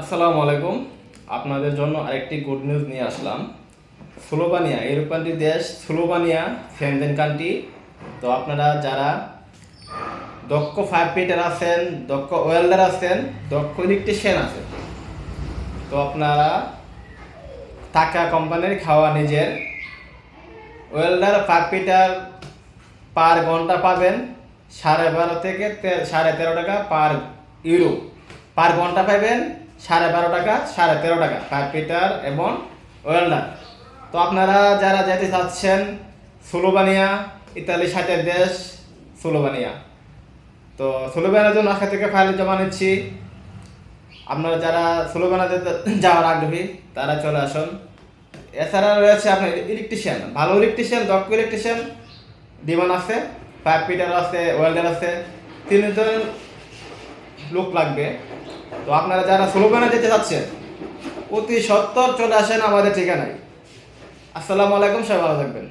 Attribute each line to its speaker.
Speaker 1: আসসালামু আলাইকুম। আপনাদের জন্য আরেকটি গুড নিউজ নিয়ে আসলাম। স্লোভানিয়া ইউরোপানটি দেশ স্লোভানিয়া ফেনজেন কান্ট্রি তো আপনারা যারা দক্ষ ফায়ার ফিটার আছেন, দক্ষ ওয়েল্ডার আছেন, দক্ষ ইলেকট্রিশিয়ান আছেন, তো আপনারা টাকা কোম্পানির খাওয়া নিজের। ওয়েল্ডার ফায়ার ফিটার পার ঘণ্টা পাবেন। সাড়ে বারো থেকে সাড়ে তেরো টাকা পার ইউরো পার ঘণ্টা পাবেন। সাড়ে বারো টাকা, সাড়ে তেরো টাকা ফিটার এবং ওয়েল্ডার। তো আপনারা যারা যেতে চাচ্ছেন, স্লোভানিয়া, ইতালি সাথে দেশ, স্লোভানিয়া। তো স্লোভানিয়ার জন্য আজকে থেকে ফাইল জমা নিচ্ছি। আপনারা যারা স্লোভানিয়াতে যাওয়ার আগ্রহী, তারা চলে আসুন। এছাড়া রয়েছে আপনার ইলেকট্রিশিয়ান। ভালো ইলেকট্রিশিয়ান, দক্ষ ইলেকট্রিশিয়ান, ডিমান্ড আছে ফাইভ ফিটার আছে ওয়েল্ডার আছে। তিনজন লোক লাগবে। তো আপনারা যারা স্লোগানে যেতে যাচ্ছেন অতি সত্তর চলে আসেন আমাদের ঠিকানায়। আসসালামু আলাইকুম, সবাই ভালো থাকবেন।